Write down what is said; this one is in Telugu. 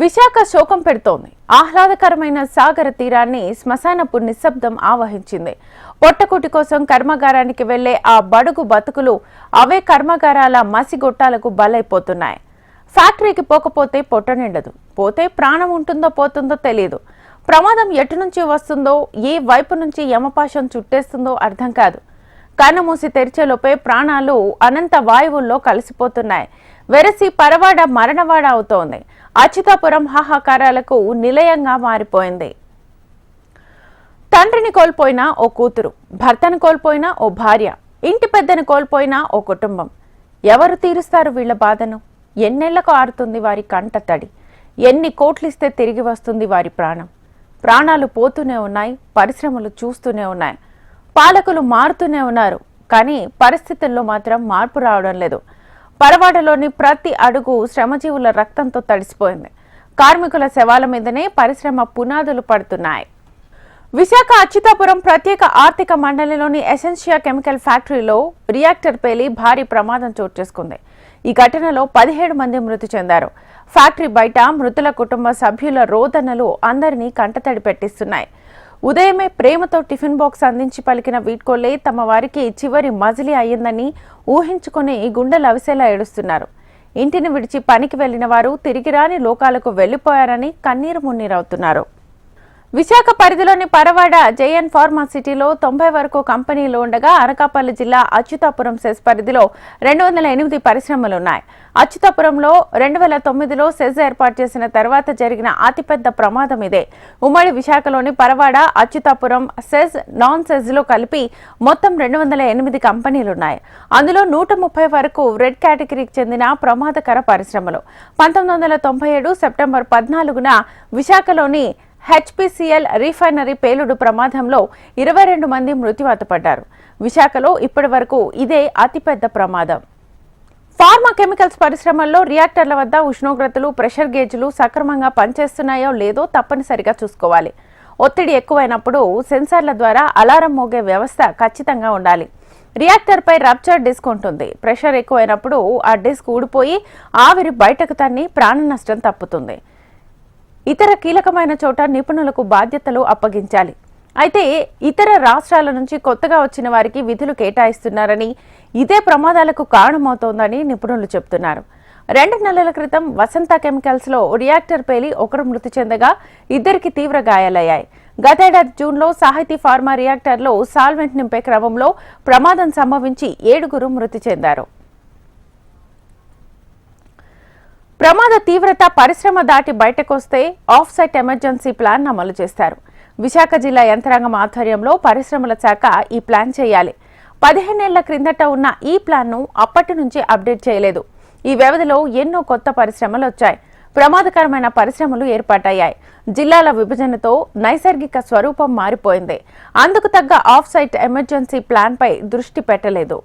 విశాఖ శోకం పెడుతోంది. ఆహ్లాదకరమైన సాగర తీరాన్ని శ్మశానపు నిశ్శబ్దం ఆవహించింది. పొట్టకుటి కోసం కర్మాగారానికి వెళ్ళే ఆ బడుగు బతుకులు అవే కర్మాగారాల మసిగొట్టాలకు బలైపోతున్నాయి. ఫ్యాక్టరీకి పోకపోతే పొట్ట నిండదు. పోతే ప్రాణం ఉంటుందో పోతుందో తెలియదు ప్రమాదం ఎటు నుంచి వస్తుందో ఏ వైపు నుంచి యమపాశం చుట్టేస్తుందో అర్థం కాదు. కన్నుమూసి తెరిచేలోపే ప్రాణాలు అనంత వాయువుల్లో కలిసిపోతున్నాయి. వెరసి పరవాడ మరణవాడ అవుతోంది. అచ్యుతాపురం హాహాకారాలకు నిలయంగా మారిపోయింది. తండ్రిని కోల్పోయిన ఓ కూతురు భర్తను కోల్పోయిన ఓ భార్య ఇంటి పెద్దను కోల్పోయిన ఓ కుటుంబం. ఎవరు తీరుస్తారు వీళ్ళ బాధను? ఎన్నెళ్ళకు ఆరుతుంది వారి కంట తడి. ఎన్ని కోట్లిస్తే తిరిగి వస్తుంది వారి ప్రాణం? ప్రాణాలు పోతూనే ఉన్నాయి పరిశ్రమలు చూస్తూనే ఉన్నాయి. పాలకులు మారుతూనే ఉన్నారు కానీ పరిస్థితుల్లో మాత్రం మార్పు రావడం లేదు. పరవాడలోని ప్రతి అడుగు శ్రమజీవుల రక్తంతో తడిసిపోయింది. కార్మికుల శవాల మీదనే పరిశ్రమ పునాదులు పడుతున్నాయి. విశాఖ అచ్యుతాపురం ప్రత్యేక ఆర్థిక మండలిలోని ఎసెన్షియా కెమికల్ ఫ్యాక్టరీలో రియాక్టర్ పేలి భారీ ప్రమాదం చోటు చేసుకుంది. ఈ ఘటనలో పదిహేడు మంది మృతి చెందారు. ఫ్యాక్టరీ బయట మృతుల కుటుంబ సభ్యుల రోదనలు అందరినీ కంటతడి పెట్టిస్తున్నాయి. ఉదయమే ప్రేమతో టిఫిన్ బాక్స్ అందించి పలికిన వీడ్కోలే తమ వారికి చివరి మజిలీ అయ్యిందని ఊహించుకుని గుండెలు అవిసేలా ఏడుస్తున్నారు. ఇంటిని విడిచి పనికి వెళ్ళిన వారు తిరిగి రాని లోకాలకు వెళ్ళిపోయారని కన్నీరు మున్నీరవుతున్నారు. విశాఖ పరిధిలోని పరవాడ జేఎన్ ఫార్మా సిటీలో తొంభై వరకు కంపెనీలు ఉండగా అనకాపల్లి జిల్లా అచ్యుతాపురం సెస్ పరిధిలో రెండు వందల ఎనిమిది పరిశ్రమలు ఉన్నాయి అచ్యుతాపురంలో రెండు వేల తొమ్మిదిలో సెజ్ ఏర్పాటు చేసిన తర్వాత జరిగిన అతిపెద్ద ప్రమాదం ఇదే. ఉమ్మడి విశాఖలోని పరవాడ అచ్యుతాపురం సెజ్ నాన్ సెజ్లో కలిపి మొత్తం రెండు వందల ఎనిమిది కంపెనీలున్నాయి. అందులో నూట ముప్పై వరకు రెడ్ కేటగిరీకి చెందిన ప్రమాదకర పరిశ్రమలు. పంతొమ్మిది వందల తొంభై ఏడు సెప్టెంబర్ పద్నాలుగున విశాఖలోని హెచ్పిసిఎల్ రీఫైనరీ పేలుడు ప్రమాదంలో ఇరవై రెండు మంది మృత్యువాత పడ్డారు. విశాఖలో ఇప్పటి వరకు ఇదే అతిపెద్ద ప్రమాదం. ఫార్మా కెమికల్స్ పరిశ్రమల్లో రియాక్టర్ల వద్ద ఉష్ణోగ్రతలు ప్రెషర్ గేజ్లు సక్రమంగా పనిచేస్తున్నాయో లేదో తప్పనిసరిగా చూసుకోవాలి. ఒత్తిడి ఎక్కువైనప్పుడు సెన్సార్ల ద్వారా అలారం మోగే వ్యవస్థ ఖచ్చితంగా ఉండాలి. రియాక్టర్పై రప్చర్ డిస్క్ ఉంటుంది. ప్రెషర్ ఎక్కువైనప్పుడు ఆ డిస్క్ ఊడిపోయి ఆవిరి బయటకు తన్ని ప్రాణ నష్టం తప్పుతుంది. ఇతర కీలకమైన చోట నిపుణులకు బాధ్యతలు అప్పగించాలి. అయితే ఇతర రాష్ట్రాల నుంచి కొత్తగా వచ్చిన వారికి విధులు కేటాయిస్తున్నారని ఇదే ప్రమాదాలకు కారణమవుతోందని నిపుణులు చెబుతున్నారు. రెండు నెలల క్రితం వసంత కెమికల్స్లో రియాక్టర్ పేలి ఒకరు మృతి చెందగా ఇద్దరికి తీవ్ర గాయాలయ్యాయి. గతేడాది జూన్లో సాహితీ ఫార్మా రియాక్టర్లో సాల్వెంట్ నింపే క్రమంలో ప్రమాదం సంభవించి ఏడుగురు మృతి చెందారు. ప్రమాద తీవ్రత పరిశ్రమ దాటి బయటకొస్తే ఆఫ్ సైట్ ఎమర్జెన్సీ ప్లాన్ అమలు చేస్తారు. విశాఖ జిల్లా యంత్రాంగం ఆధ్వర్యంలో పరిశ్రమల శాఖ ఈ ప్లాన్ చేయాలి. పదిహేనేళ్ళ క్రిందట ఉన్న ఈ ప్లాన్ను అప్పటి నుంచి అప్డేట్ చేయలేదు. ఈ వ్యవధిలో ఎన్నో కొత్త పరిశ్రమలు వచ్చాయి. ప్రమాదకరమైన పరిశ్రమలు ఏర్పాటయ్యాయి. జిల్లాల విభజనతో నైసర్గిక స్వరూపం మారిపోయింది. అందుకు తగ్గ ఆఫ్ సైట్ ఎమర్జెన్సీ ప్లాన్పై దృష్టి పెట్టలేదు.